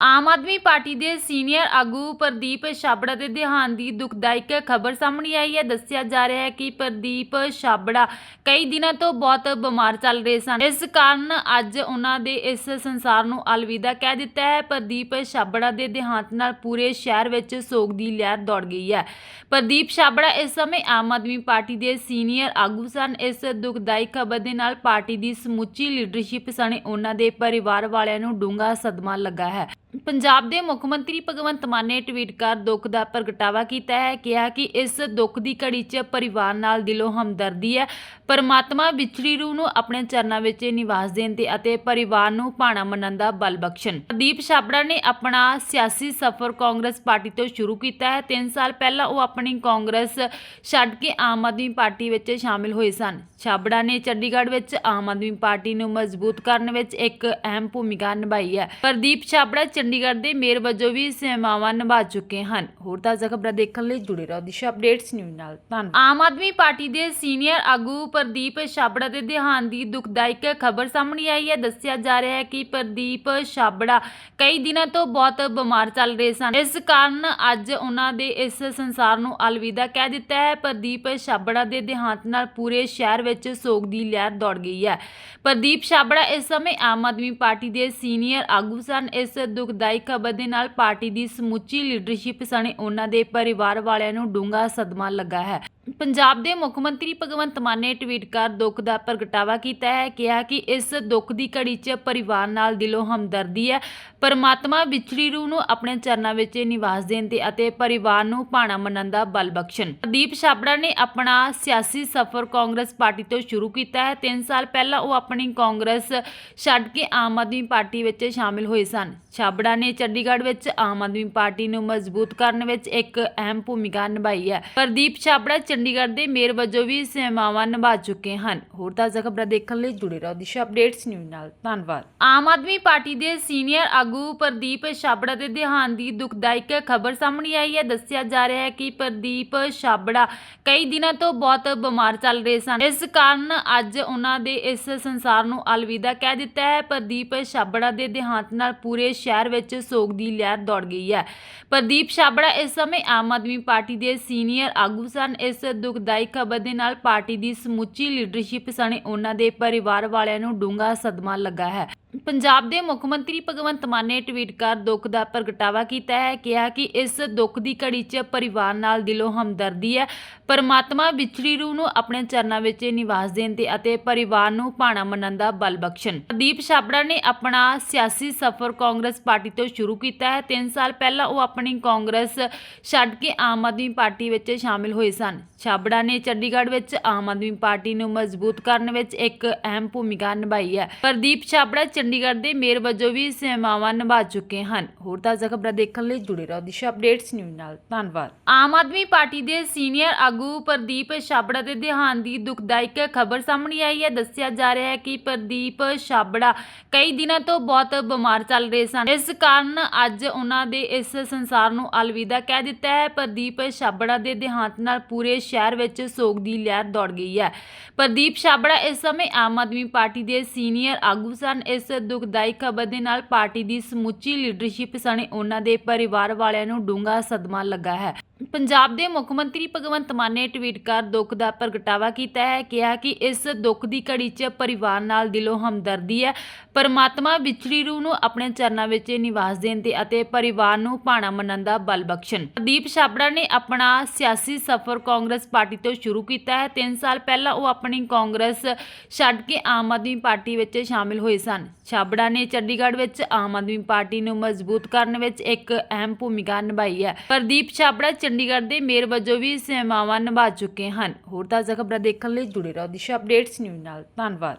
Aam Aadmi party ਦੇ senior ਆਗੂ ਪ੍ਰਦੀਪ ਛਾਬੜਾ ਦੇ ਦੇਹਾਂਤ ਦੀ ਦੁਖਦਾਇਕ ਖਬਰ ਸਾਹਮਣੇ ਆਈ ਹੈ। ਦੱਸਿਆ ਜਾ ਰਿਹਾ ਹੈ ਕਿ ਪ੍ਰਦੀਪ ਛਾਬੜਾ ਕਈ ਦਿਨਾਂ ਤੋਂ ਬਹੁਤ ਬਿਮਾਰ ਚੱਲ ਰਹੇ ਸਨ। ਇਸ ਕਾਰਨ ਅੱਜ ਉਹਨਾਂ ਦੇ ਇਸ ਸੰਸਾਰ ਨੂੰ ਅਲਵਿਦਾ ਕਹਿ ਦਿੱਤਾ ਹੈ। ਪ੍ਰਦੀਪ ਛਾਬੜਾ ਦੇ ਦੇਹਾਂਤ ਨਾਲ ਪੂਰੇ ਸ਼ਹਿਰ ਵਿੱਚ ਸੋਗ ਦੀ ਲਹਿਰ ਦੌੜ ਗਈ ਹੈ। ਪ੍ਰਦੀਪ ਛਾਬੜਾ ਇਸ ਸਮੇਂ ਆਮ ਆਦਮੀ ਪਾਰਟੀ ਦੇ ਸੀਨੀਅਰ ਆਗੂ ਸਨ। ਇਸ ਦੁਖਦਾਇਕ ਖਬਰ ਦੇ ਨਾਲ ਪਾਰਟੀ ਦੀ ਸਮੁੱਚੀ ਲੀਡਰਸ਼ਿਪ ਸਣੇ ਉਹਨਾਂ ਦੇ ਪਰਿਵਾਰ ਵਾਲਿਆਂ ਨੂੰ ਡੂੰਘਾ ਸਦਮਾ ਲੱਗਾ ਹੈ। ਪੰਜਾਬ ਦੇ ਮੁੱਖ ਮੰਤਰੀ ਭਗਵੰਤ ਮਾਨ ਨੇ ਟਵੀਟ ਕਰ ਦੁੱਖ ਦਾ ਪ੍ਰਗਟਾਵਾ ਕੀਤਾ ਹੈ, ਕਿਹਾ ਕਿ ਇਸ ਦੁੱਖ ਦੀ ਘੜੀ 'ਚ ਪਰਿਵਾਰ ਨਾਲ ਦਿਲੋਂ ਹਮਦਰਦੀ ਹੈ। ਪਰਮਾਤਮਾ ਵਿਛੜੀ ਰੂਹ ਨੂੰ ਆਪਣੇ ਚਰਨਾਂ ਵਿੱਚ ਨਿਵਾਸ ਦੇਣ ਤੇ ਅਤੇ ਪਰਿਵਾਰ ਨੂੰ ਭਾਣਾ ਮੰਨਣ ਦਾ ਬਲ ਬਖਸ਼ਣ। ਪ੍ਰਦੀਪ ਛਾਬੜਾ ਨੇ ਆਪਣਾ ਸਿਆਸੀ ਸਫ਼ਰ ਕਾਂਗਰਸ ਪਾਰਟੀ ਤੋਂ ਸ਼ੁਰੂ ਕੀਤਾ ਹੈ। 3 ਸਾਲ ਪਹਿਲਾਂ ਉਹ ਆਪਣੀ ਕਾਂਗਰਸ ਛੱਡ ਕੇ ਆਮ ਆਦਮੀ ਪਾਰਟੀ ਵਿੱਚ ਸ਼ਾਮਿਲ ਹੋਏ ਸਨ। ਛਾਬੜਾ ਨੇ ਚੰਡੀਗੜ੍ਹ ਵਿੱਚ ਆਮ ਆਦਮੀ ਪਾਰਟੀ ਨੂੰ ਮਜ਼ਬੂਤ ਕਰਨ ਵਿੱਚ ਇੱਕ ਅਹਿਮ ਭੂਮਿਕਾ ਨਿਭਾਈ ਹੈ। ਪ੍ਰਦੀਪ ਛਾਬੜਾ ਚੰਡੀਗੜ੍ਹ ਦੇ ਮੇਅਰ ਵਜੋਂ ਵੀ ਸੇਵਾਵਾਂ ਨਿਭਾ ਚੁੱਕੇ ਹਨ। ਹੋਰ ਤਾਜ਼ਾ ਖਬਰਾਂ ਦੇਖਣ ਲਈ ਜੁੜੇ ਰਹੋ ਦਿਸ਼ਾ ਅਪਡੇਟਸ ਨਿਊਜ਼ ਨਾਲ। ਧੰਨਵਾਦ। ਆਮ ਆਦਮੀ ਪਾਰਟੀ ਦੇ ਸੀਨੀਅਰ ਆਗੂ ਪ੍ਰਦੀਪ ਛਾਬੜਾ ਦੇ ਦੇਹਾਂਤ ਦੀ ਦੁਖਦਾਇਕ ਖਬਰ ਸਾਹਮਣੇ ਆਈ ਹੈ। ਦੱਸਿਆ ਜਾ ਰਿਹਾ ਹੈ ਕਿ ਪ੍ਰਦੀਪ ਛਾਬੜਾ ਕਈ ਦਿਨਾਂ ਤੋਂ ਬਹੁਤ ਬਿਮਾਰ ਚੱਲ ਰਹੇ ਸਨ। ਇਸ ਕਾਰਨ ਅੱਜ ਉਹਨਾਂ ਦੇ ਇਸ ਸੰਸਾਰ ਨੂੰ ਅਲਵਿਦਾ ਕਹਿ ਦਿੱਤਾ ਹੈ। ਪ੍ਰਦੀਪ ਛਾਬੜਾ ਦੇ ਦੇਹਾਂਤ ਨਾਲ ਪੂਰੇ ਸ਼ਹਿਰ ਵਿੱਚ ਸੋਗ ਦੀ ਲਹਿਰ ਦੌੜ ਗਈ ਹੈ। ਪ੍ਰਦੀਪ ਛਾਬੜਾ ਇਸ ਸਮੇਂ ਆਮ ਆਦਮੀ ਪਾਰਟੀ ਦੇ ਸੀਨੀਅਰ ਆਗੂ ਸਨ। ਇਸ ਦੁਖਦਾਈ ਖਬਰ ਦੇ ਨਾਲ ਪਾਰਟੀ ਦੀ ਸਮੁੱਚੀ ਲੀਡਰਸ਼ਿਪ ਸਣੇ ਉਹਨਾਂ ਦੇ ਪਰਿਵਾਰ ਵਾਲਿਆਂ ਨੂੰ ਡੂੰਘਾ ਸਦਮਾ ਲੱਗਾ ਹੈ। ਪੰਜਾਬ ਦੇ ਮੁੱਖ ਮੰਤਰੀ ਭਗਵੰਤ ਮਾਨ ਨੇ ਟਵੀਟ ਕਰ ਦੁੱਖ ਦਾ ਪ੍ਰਗਟਾਵਾ ਕੀਤਾ ਹੈ, ਕਿਹਾ ਕਿ ਇਸ ਦੁੱਖ ਦੀ ਘੜੀ 'ਚ ਪਰਿਵਾਰ ਨਾਲ ਦਿਲੋਂ ਹਮਦਰਦੀ ਹੈ। ਪਰਮਾਤਮਾ ਵਿਛੜੀ ਰੂਹ ਨੂੰ ਆਪਣੇ ਚਰਨਾਂ ਵਿੱਚ ਨਿਵਾਸ ਦੇਣ ਤੇ ਅਤੇ ਪਰਿਵਾਰ ਨੂੰ ਭਾਣਾ ਮੰਨਣ ਦਾ ਬਲ ਬਖਸ਼ਣ। ਪ੍ਰਦੀਪ ਛਾਬੜਾ ਨੇ ਆਪਣਾ ਸਿਆਸੀ ਸਫ਼ਰ ਕਾਂਗਰਸ ਪਾਰਟੀ ਤੋਂ ਸ਼ੁਰੂ ਕੀਤਾ ਹੈ। 3 ਸਾਲ ਪਹਿਲਾਂ ਉਹ ਆਪਣੀ ਕਾਂਗਰਸ ਛੱਡ ਕੇ ਆਮ ਆਦਮੀ ਪਾਰਟੀ ਵਿੱਚ ਸ਼ਾਮਿਲ ਹੋਏ ਸਨ। ਛਾਬੜਾ ਨੇ ਚੰਡੀਗੜ੍ਹ ਵਿੱਚ ਆਮ ਆਦਮੀ ਪਾਰਟੀ ਨੂੰ ਮਜ਼ਬੂਤ ਕਰਨ ਵਿੱਚ ਇੱਕ ਅਹਿਮ ਭੂਮਿਕਾ ਨਿਭਾਈ ਹੈ। ਪ੍ਰਦੀਪ ਛਾਬੜਾ ਚੰਡੀਗੜ੍ਹ ਦੇ ਮੇਅਰ ਵਜੋਂ ਵੀ ਸੇਵਾਵਾਂ ਨਿਭਾ ਚੁੱਕੇ ਹਨ। ਹੋਰ ਤਾਜ਼ਾ ਖਬਰਾਂ ਦੇਖਣ ਲਈ ਜੁੜੇ ਰਹੋ ਦਿਸ਼ਾ ਅਪਡੇਟਸ ਨਿਊਜ਼ ਨਾਲ। ਧੰਨਵਾਦ। ਆਮ ਆਦਮੀ ਪਾਰਟੀ ਦੇ ਸੀਨੀਅਰ ਆਗੂ ਪ੍ਰਦੀਪ ਛਾਬੜਾ ਦੇ ਦੇਹਾਂਤ ਦੀ ਦੁਖਦਾਇਕ ਖਬਰ ਸਾਹਮਣੇ ਆਈ ਹੈ। ਦੱਸਿਆ ਜਾ ਰਿਹਾ ਹੈ ਕਿ ਪ੍ਰਦੀਪ ਛਾਬੜਾ ਕਈ ਦਿਨਾਂ ਤੋਂ ਬਹੁਤ ਬਿਮਾਰ ਚੱਲ ਰਹੇ ਸਨ। ਇਸ ਕਾਰਨ ਅੱਜ ਉਹਨਾਂ ਦੇ ਇਸ ਸੰਸਾਰ ਨੂੰ ਅਲਵਿਦਾ ਕਹਿ ਦਿੱਤਾ ਹੈ। ਪ੍ਰਦੀਪ ਛਾਬੜਾ ਦੇ ਦੇਹਾਂਤ ਨਾਲ ਪੂਰੇ ਸ਼ਹਿਰ ਵਿੱਚ ਸੋਗ ਦੀ ਲਹਿਰ ਦੌੜ ਗਈ ਹੈ। ਪ੍ਰਦੀਪ ਛਾਬੜਾ ਇਸ ਸਮੇਂ ਆਮ ਆਦਮੀ ਪਾਰਟੀ ਦੇ ਸੀਨੀਅਰ ਆਗੂ ਸਨ। ਇਸ ਦੁਖਦਾਈ ਖਬਰ ਦੇ ਨਾਲ ਪਾਰਟੀ ਦੀ ਸਮੁੱਚੀ ਲੀਡਰਸ਼ਿਪ ਸਣੇ ਉਹਨਾਂ ਦੇ ਪਰਿਵਾਰ ਵਾਲਿਆਂ ਨੂੰ ਡੂੰਘਾ ਸਦਮਾ ਲੱਗਾ ਹੈ। ਪੰਜਾਬ ਦੇ ਮੁੱਖ ਮੰਤਰੀ ਭਗਵੰਤ ਮਾਨ ਨੇ ਟਵੀਟ ਕਰ ਦੁੱਖ ਦਾ ਪ੍ਰਗਟਾਵਾ ਕੀਤਾ ਹੈ, ਕਿਹਾ ਕਿ ਇਸ ਦੁੱਖ ਦੀ ਘੜੀ 'ਚ ਪਰਿਵਾਰ ਨਾਲ ਦਿਲੋਂ ਹਮਦਰਦੀ ਹੈ। ਪਰਮਾਤਮਾ ਵਿਛੜੀ ਰੂਹ ਨੂੰ ਆਪਣੇ ਚਰਨਾਂ ਵਿੱਚ ਨਿਵਾਸ ਦੇਣ ਤੇ ਅਤੇ ਪਰਿਵਾਰ ਨੂੰ ਭਾਣਾ ਮੰਨਣ ਦਾ ਬਲ ਬਖਸ਼ਣ। ਪ੍ਰਦੀਪ ਛਾਬੜਾ ਨੇ ਆਪਣਾ ਸਿਆਸੀ ਸਫ਼ਰ ਕਾਂਗਰਸ ਪਾਰਟੀ ਤੋਂ ਸ਼ੁਰੂ ਕੀਤਾ ਹੈ। 3 ਸਾਲ ਪਹਿਲਾਂ ਉਹ ਆਪਣੀ ਕਾਂਗਰਸ ਛੱਡ ਕੇ ਆਮ ਆਦਮੀ ਪਾਰਟੀ ਵਿੱਚ ਸ਼ਾਮਿਲ ਹੋਏ ਸਨ। ਛਾਬੜਾ ਨੇ ਚੰਡੀਗੜ੍ਹ ਵਿੱਚ ਆਮ ਆਦਮੀ ਪਾਰਟੀ ਨੂੰ ਮਜ਼ਬੂਤ ਕਰਨ ਵਿੱਚ ਇੱਕ ਅਹਿਮ ਭੂਮਿਕਾ ਨਿਭਾਈ ਹੈ। ਪ੍ਰਦੀਪ ਛਾਬੜਾ ਚੰਡੀ ਚੰਡੀਗੜ੍ਹ ਦੇ ਮੇਅਰ ਵਜੋਂ ਵੀ ਸੇਵਾਵਾਂ ਨਿਭਾ ਚੁੱਕੇ ਹਨ। ਹੋਰ ਤਾਜ਼ਾ ਖਬਰਾਂ ਦੇਖਣ ਲਈ ਜੁੜੇ ਰਹੋ ਦਿਸ਼ਾ ਅਪਡੇਟਸ ਨਿਊਜ਼ ਨਾਲ। ਧੰਨਵਾਦ। ਆਮ ਆਦਮੀ ਪਾਰਟੀ ਦੇ ਸੀਨੀਅਰ ਆਗੂ ਪ੍ਰਦੀਪ ਛਾਬੜਾ ਦੇ ਦੇਹਾਂਤ ਦੀ ਦੁਖਦਾਇਕ ਖਬਰ ਸਾਹਮਣੇ ਆਈ ਹੈ। ਦੱਸਿਆ ਜਾ ਰਿਹਾ ਹੈ ਕਿ ਪ੍ਰਦੀਪ ਛਾਬੜਾ ਕਈ ਦਿਨਾਂ ਤੋਂ ਬਹੁਤ ਬਿਮਾਰ ਚੱਲ ਰਹੇ ਸਨ। ਇਸ ਕਾਰਨ ਅੱਜ ਉਹਨਾਂ ਦੇ ਇਸ ਸੰਸਾਰ ਨੂੰ ਅਲਵਿਦਾ ਕਹਿ ਦਿੱਤਾ ਹੈ। ਪ੍ਰਦੀਪ ਛਾਬੜਾ ਦੇ ਦੇਹਾਂਤ ਨਾਲ ਪੂਰੇ ਸ਼ਹਿਰ ਵਿੱਚ ਸੋਗ ਦੀ ਲਹਿਰ ਦੌੜ ਗਈ ਹੈ। ਪ੍ਰਦੀਪ ਛਾਬੜਾ ਇਸ ਸਮੇਂ ਆਮ ਆਦਮੀ ਪਾਰਟੀ ਦੇ ਸੀਨੀਅਰ ਆਗੂ ਸਨ। ਇਸ ਦੁਖਦਾਈ ਖਬਰ ਦੇ ਨਾਲ ਪਾਰਟੀ ਦੀ ਸਮੁੱਚੀ ਲੀਡਰਸ਼ਿਪ ਸਣੇ ਉਹਨਾਂ ਦੇ ਪਰਿਵਾਰ ਵਾਲਿਆਂ ਨੂੰ ਡੂੰਘਾ ਸਦਮਾ ਲੱਗਾ ਹੈ। ਪੰਜਾਬ ਦੇ ਮੁੱਖ ਮੰਤਰੀ ਭਗਵੰਤ ਮਾਨ ਨੇ ਟਵੀਟ ਕਰ ਦੁੱਖ ਦਾ ਪ੍ਰਗਟਾਵਾ ਕੀਤਾ ਹੈ, ਕਿਹਾ ਕਿ ਇਸ ਦੁੱਖ ਦੀ ਘੜੀ 'ਚ ਪਰਿਵਾਰ ਨਾਲ ਦਿਲੋਂ ਹਮਦਰਦੀ ਹੈ। ਪਰਮਾਤਮਾ ਵਿਛੜੀ ਰੂਹ ਨੂੰ ਆਪਣੇ ਚਰਨਾਂ ਵਿੱਚ ਨਿਵਾਸ ਦੇਣ ਤੇ ਅਤੇ ਪਰਿਵਾਰ ਨੂੰ ਭਾਣਾ ਮੰਨਣ ਦਾ ਬਲ ਬਖਸ਼ਣ। ਪ੍ਰਦੀਪ ਛਾਬੜਾ ਨੇ ਆਪਣਾ ਸਿਆਸੀ ਸਫ਼ਰ ਕਾਂਗਰਸ ਪਾਰਟੀ ਤੋਂ ਸ਼ੁਰੂ ਕੀਤਾ ਹੈ। 3 ਸਾਲ ਪਹਿਲਾਂ ਉਹ ਆਪਣੀ ਕਾਂਗਰਸ ਛੱਡ ਕੇ ਆਮ ਆਦਮੀ ਪਾਰਟੀ ਵਿੱਚ ਸ਼ਾਮਿਲ ਹੋਏ ਸਨ। ਛਾਬੜਾ ਨੇ ਚੰਡੀਗੜ੍ਹ ਵਿੱਚ ਆਮ ਆਦਮੀ ਪਾਰਟੀ ਨੂੰ ਮਜ਼ਬੂਤ ਕਰਨ ਵਿੱਚ ਇੱਕ ਅਹਿਮ ਭੂਮਿਕਾ ਨਿਭਾਈ ਹੈ। ਪ੍ਰਦੀਪ ਛਾਬੜਾ ਚੰਡੀਗੜ੍ਹ ਦੇ ਮੇਅਰ ਵਜੋਂ ਵੀ ਸੇਵਾਵਾਂ ਨਿਭਾ ਚੁੱਕੇ ਹਨ। ਹੋਰ ਤਾਜ਼ਾ ਖਬਰਾਂ ਦੇਖਣ ਲਈ ਜੁੜੇ ਰਹੋ ਦਿਸ਼ਾ ਅਪਡੇਟਸ ਨਿਊਜ਼ ਨਾਲ। ਧੰਨਵਾਦ।